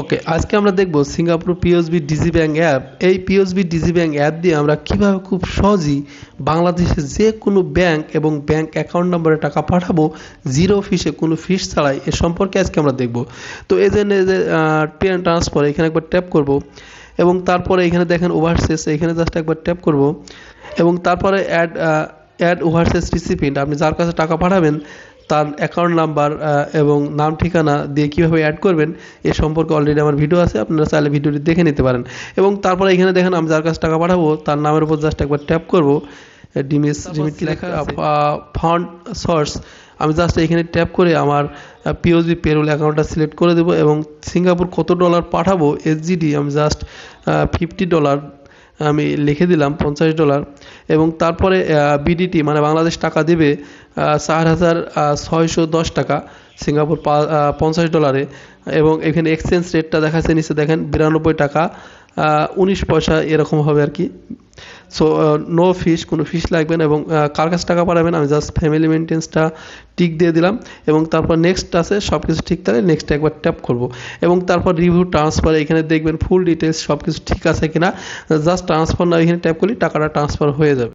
ওকে আজকে আমরা দেখব Singapore POSB digi bank app এই পিওসবি ডিজি ব্যাংক অ্যাপ দিয়ে আমরা কীভাবে খুব সহজেই বাংলাদেশের যে কোনো ব্যাংক এবং ব্যাংক অ্যাকাউন্ট নম্বরে টাকা পাঠাবো জিরো ফিসে কোনো ফিস ছাড়াই, এ সম্পর্কে আজকে আমরা দেখব। তো যে পেন ট্রান্সফার এখানে একবার ট্যাপ করব এবং তারপরে এখানে দেখেন ওভারসেস এখানে জাস্ট একবার ট্যাপ করব এবং তারপরে অ্যাড অ্যাড ওভারসেস রিসিপিয়েন্ট আপনি যার কাছে টাকা পাঠাবেন তার অ্যাকাউন্ট নাম্বার এবং নাম ঠিকানা দিয়ে কীভাবে অ্যাড করবেন এ সম্পর্কে অলরেডি আমার ভিডিও আছে আপনারা চাইলে ভিডিওটি দেখে নিতে পারেন। এবং তারপরে এখানে দেখেন আমি যার কাছে টাকা পাঠাবো তার নামের উপর জাস্ট একবার ট্যাপ করব। ডিমিস ডিমিট লেখা ফান্ড সোর্স আমি জাস্ট এখানে ট্যাপ করে আমার পিওজি পেরোল অ্যাকাউন্টটা সিলেক্ট করে দেবো এবং সিঙ্গাপুর কত ডলার পাঠাবো এসজিডি আমি জাস্ট ফিফটি ডলার আমি লিখে দিলাম পঞ্চাশ ডলার এবং তারপরে বিডিটি মানে বাংলাদেশ টাকা দেবে চার হাজার ছয়শো দশ টাকা সিঙ্গাপুর পঞ্চাশ ডলারে এবং এখানে এক্সচেঞ্জ রেটটা দেখাচ্ছে নিচে দেখেন বিরানব্বই টাকা উনিশ পয়সা এরকম হবে আর কি। সো নো ফিস কোনো ফিস লাগবে না এবং কার কাছে টাকা পাঠাবেন? আমি জাস্ট ফ্যামিলি মেনটেন্সটা টিক দিয়ে দিলাম এবং তারপর নেক্সট আসে সব কিছু ঠিক থাকে নেক্সট একবার ট্যাপ করব। এবং তারপর রিভিউ ট্রান্সফার এখানে দেখবেন ফুল ডিটেলস সব কিছু ঠিক আছে কিনা। জাস্ট ট্রান্সফার না, এখানে ট্যাপ করলে টাকাটা ট্রান্সফার হয়ে যাবে।